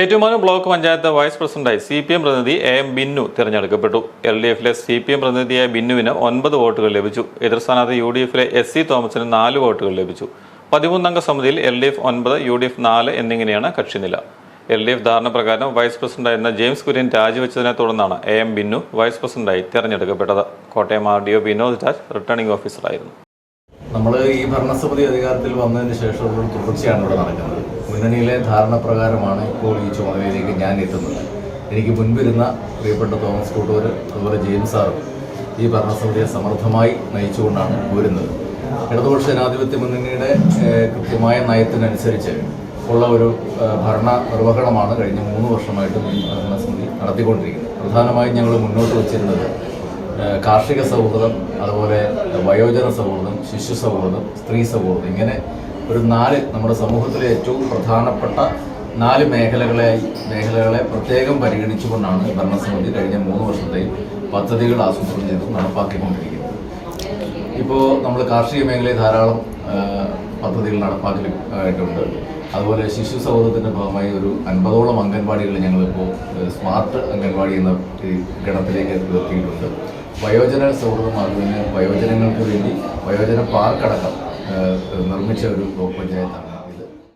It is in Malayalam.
ഏറ്റുമാനൂർ ബ്ലോക്ക് പഞ്ചായത്ത് വൈസ് പ്രസിഡന്റായി സി പി എം പ്രതിനിധി എ എം ബിന്നു തിരഞ്ഞെടുക്കപ്പെട്ടു. എൽ ഡി എഫിലെ സി പി എം പ്രതിനിധിയായ ബിന്നുവിന് ഒൻപത് വോട്ടുകൾ ലഭിച്ചു. എതിർ സ്ഥാനാർത്ഥി യു ഡി എഫിലെ എസ് സി തോമസിന് നാല് വോട്ടുകൾ ലഭിച്ചു. പതിമൂന്നംഗ സമിതിയിൽ എൽ ഡി എഫ് ഒൻപത് യു ഡി എഫ് നാല് എന്നിങ്ങനെയാണ് കക്ഷിനില. എൽ ഡി എഫ് ധാരണ പ്രകാരം വൈസ് പ്രസിഡന്റായിരുന്ന ജെയിംസ് കുര്യൻ രാജിവെച്ചതിനെ തുടർന്നാണ് എ എം ബിന്നു വൈസ് പ്രസിഡന്റായി തിരഞ്ഞെടുക്കപ്പെട്ടത്. Kottayam R D O Vinod Raj returning ഓഫീസറായിരുന്നു. നമ്മൾ ഈ ഭരണസമിതി അധികാരത്തിൽ വന്നതിന് ഒരു തുടർച്ചയാണ് ഇവിടെ നടക്കുന്നത്. മുന്നണിയിലെ ധാരണ പ്രകാരമാണ് ഇപ്പോൾ ഈ ചുമതലയിലേക്ക് ഞാൻ എത്തുന്നത്. എനിക്ക് മുൻപിരുന്ന പ്രിയപ്പെട്ട തോമസ് കൂട്ടൂർ അതുപോലെ ജെയിംസ് സാറും ഈ ഭരണസമിതിയെ സമർത്ഥമായി നയിച്ചുകൊണ്ടാണ് വരുന്നത് ഇടതുപക്ഷ ജനാധിപത്യ മുന്നണിയുടെ കൃത്യമായ നയത്തിനനുസരിച്ച് ഉള്ള ഒരു ഭരണ നിർവഹണമാണ് കഴിഞ്ഞ മൂന്ന് വർഷമായിട്ടും ഈ ഭരണസമിതി നടത്തിക്കൊണ്ടിരിക്കുന്നത്. പ്രധാനമായും ഞങ്ങൾ മുന്നോട്ട് വച്ചിരുന്നത് കാർഷിക സൗഹൃദം അതുപോലെ വയോജന സൗഹൃദം ശിശു സൗഹൃദം സ്ത്രീ സൗഹൃദം ഇങ്ങനെ ഒരു നാല് നമ്മുടെ സമൂഹത്തിലെ ഏറ്റവും പ്രധാനപ്പെട്ട നാല് മേഖലകളെ മേഖലകളെ പ്രത്യേകം പരിഗണിച്ചുകൊണ്ടാണ് ഭരണസമിതി കഴിഞ്ഞ മൂന്ന് വർഷത്തെ പദ്ധതികൾ ആസൂത്രണം ചെയ്ത് നടപ്പാക്കിക്കൊണ്ടിരിക്കുന്നത്. ഇപ്പോൾ നമ്മൾ കാർഷിക മേഖലയിൽ ധാരാളം പദ്ധതികൾ നടപ്പാക്കിയിട്ടുണ്ട് അതുപോലെ ശിശു സൗഹൃദത്തിന്റെ ഭാഗമായി ഒരു അൻപതോളം അംഗൻവാടികൾ ഞങ്ങളിപ്പോൾ സ്മാർട്ട് അംഗൻവാടി എന്ന ഗണത്തിലേക്ക് എത്തിയിട്ടുണ്ട്. വയോജന സൗഹൃദം അതുപോലെ വയോജനങ്ങൾക്ക് വേണ്ടി വയോജന പാർക്കടക്കം നിർമ്മിച്ച ഒരു ബ്ലോക്ക് പഞ്ചായത്താണ്.